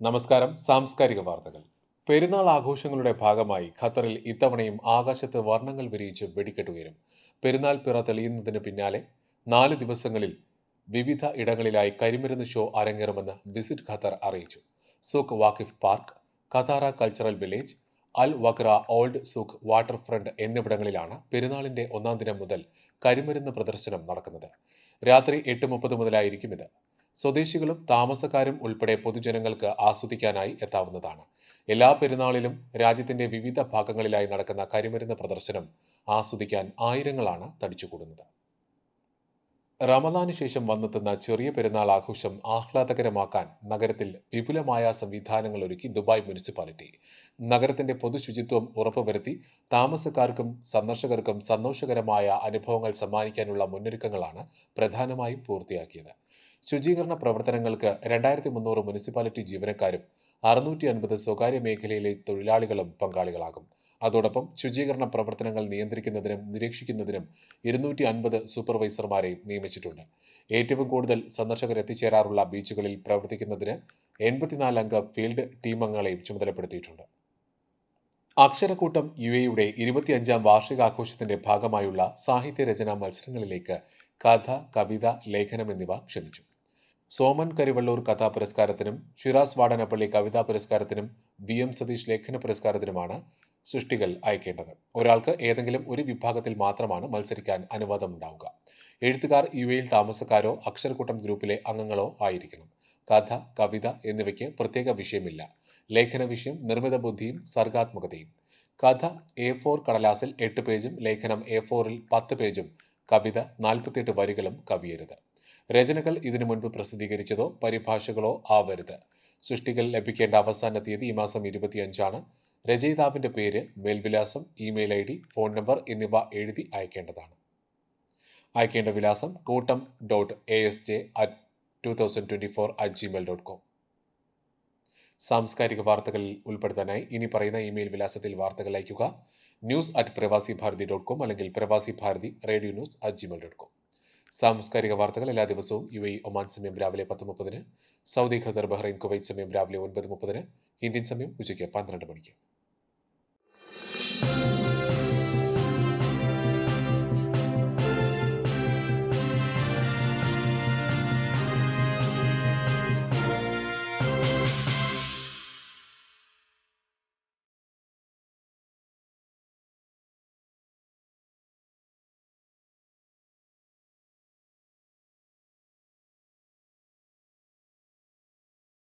നമസ്കാരം. സാംസ്കാരിക വാർത്തകൾ. പെരുന്നാൾ ആഘോഷങ്ങളുടെ ഭാഗമായി ഖത്തറിൽ ഇത്തവണയും ആകാശത്ത് വർണങ്ങൾ വിരിയിച്ച് വെടിക്കെട്ട് ഉയരും. പെരുന്നാൾ പിറ തെളിയുന്നതിന് പിന്നാലെ നാല് ദിവസങ്ങളിൽ വിവിധ ഇടങ്ങളിലായി കരിമരുന്ന് ഷോ അരങ്ങേറുമെന്ന് വിസിറ്റ് ഖത്തർ അറിയിച്ചു. Souq Waqif park Katara cultural village Al Wakra old souq water front എന്നിവിടങ്ങളിലാണ് പെരുന്നാളിന്റെ ഒന്നാം ദിനം മുതൽ കരിമരുന്ന് പ്രദർശനം നടക്കുന്നത്. രാത്രി എട്ട് മുപ്പത് മുതലായിരിക്കും ഇത്. സ്വദേശികളും താമസക്കാരും ഉൾപ്പെടെ പൊതുജനങ്ങൾക്ക് ആസ്വദിക്കാനായി എത്താവുന്നതാണ്. എല്ലാ പെരുന്നാളിലും രാജ്യത്തിന്റെ വിവിധ ഭാഗങ്ങളിലായി നടക്കുന്ന കരിമരുന്ന് പ്രദർശനം ആസ്വദിക്കാൻ ആയിരങ്ങളാണ് തടിച്ചുകൂടുന്നത്. റമദാനു ശേഷം വന്നെത്തുന്ന ചെറിയ പെരുന്നാൾ ആഘോഷം ആഹ്ലാദകരമാക്കാൻ നഗരത്തിൽ വിപുലമായ സംവിധാനങ്ങൾ ഒരുക്കി ദുബായ് മുനിസിപ്പാലിറ്റി. നഗരത്തിന്റെ പൊതുശുചിത്വം ഉറപ്പുവരുത്തി താമസക്കാർക്കും സന്ദർശകർക്കും സന്തോഷകരമായ അനുഭവങ്ങൾ സമ്മാനിക്കാനുള്ള മുന്നൊരുക്കങ്ങളാണ് പ്രധാനമായും പൂർത്തിയാക്കിയത്. ശുചീകരണ പ്രവർത്തനങ്ങൾക്ക് രണ്ടായിരത്തി മുന്നൂറ് മുനിസിപ്പാലിറ്റി ജീവനക്കാരും അറുന്നൂറ്റി അൻപത് സ്വകാര്യ മേഖലയിലെ തൊഴിലാളികളും പങ്കാളികളാകും. അതോടൊപ്പം ശുചീകരണ പ്രവർത്തനങ്ങൾ നിയന്ത്രിക്കുന്നതിനും നിരീക്ഷിക്കുന്നതിനും ഇരുന്നൂറ്റി അൻപത് സൂപ്പർവൈസർമാരെയും നിയമിച്ചിട്ടുണ്ട്. ഏറ്റവും കൂടുതൽ സന്ദർശകർ എത്തിച്ചേരാറുള്ള ബീച്ചുകളിൽ പ്രവർത്തിക്കുന്നതിന് എൺപത്തിനാല് അംഗ ഫീൽഡ് ടീമംഗങ്ങളെയും ചുമതലപ്പെടുത്തിയിട്ടുണ്ട്. അക്ഷരക്കൂട്ടം യു എയുടെ ഇരുപത്തിയഞ്ചാം വാർഷികാഘോഷത്തിന്റെ ഭാഗമായുള്ള സാഹിത്യരചനാ മത്സരങ്ങളിലേക്ക് കഥ കവിത ലേഖനം എന്നിവ ക്ഷണിച്ചു. സോമൻ കരിവള്ളൂർ കഥാ പുരസ്കാരത്തിനും ഷിറാസ് വാടനപ്പള്ളി കവിതാ പുരസ്കാരത്തിനും ബി എം സതീഷ് ലേഖന പുരസ്കാരത്തിനുമാണ് സൃഷ്ടികൾ അയക്കേണ്ടത്. ഒരാൾക്ക് ഏതെങ്കിലും ഒരു വിഭാഗത്തിൽ മാത്രമാണ് മത്സരിക്കാൻ അനുവാദമുണ്ടാവുക. എഴുത്തുകാർ യു എയിൽ താമസക്കാരോ അക്ഷരക്കൂട്ടം ഗ്രൂപ്പിലെ അംഗങ്ങളോ ആയിരിക്കണം. കഥ കവിത എന്നിവയ്ക്ക് പ്രത്യേക വിഷയമില്ല. ലേഖന വിഷയം നിർമ്മിത ബുദ്ധിയും സർഗാത്മകതയും. കഥ എ ഫോർ കടലാസിൽ എട്ട് പേജും ലേഖനം എ ഫോറിൽ പത്ത് പേജും കവിത നാൽപ്പത്തിയെട്ട് വരികളും കവിയരുത്. രചനകൾ ഇതിനു മുൻപ് പ്രസിദ്ധീകരിച്ചതോ പരിഭാഷകളോ ആവരുത്. സൃഷ്ടികൾ ലഭിക്കേണ്ട അവസാന തീയതി ഈ മാസം ഇരുപത്തിയഞ്ചാണ്. രചയിതാവിന്റെ പേര് മേൽവിലാസം email I D phone number എന്നിവ എഴുതി അയക്കേണ്ടതാണ്. അയക്കേണ്ട വിലാസം കൂട്ടം dot A S J at two thousand twenty four at Gmail dot com. സാംസ്കാരിക വാർത്തകളിൽ ഉൾപ്പെടുത്താനായി ഇനി പറയുന്ന ഇമെയിൽ വിലാസത്തിൽ വാർത്തകൾ അയയ്ക്കുക. ന്യൂസ് അറ്റ് പ്രവാസി ഭാരതി ഡോട്ട് കോം അല്ലെങ്കിൽ Pravasi Bharathi radio news at Gmail dot com. സാംസ്കാരിക വാർത്തകൾ എല്ലാ ദിവസവും യു എ ഒമാൻ സമയം രാവിലെ പത്ത് മുപ്പതിന് സൗദി ഖദർ ബഹ്റൈൻ കുവൈറ്റ് സമയം രാവിലെ ഒൻപത് മുപ്പതിന് ഇന്ത്യൻ സമയം ഉച്ചയ്ക്ക് പന്ത്രണ്ട് മണിക്ക്.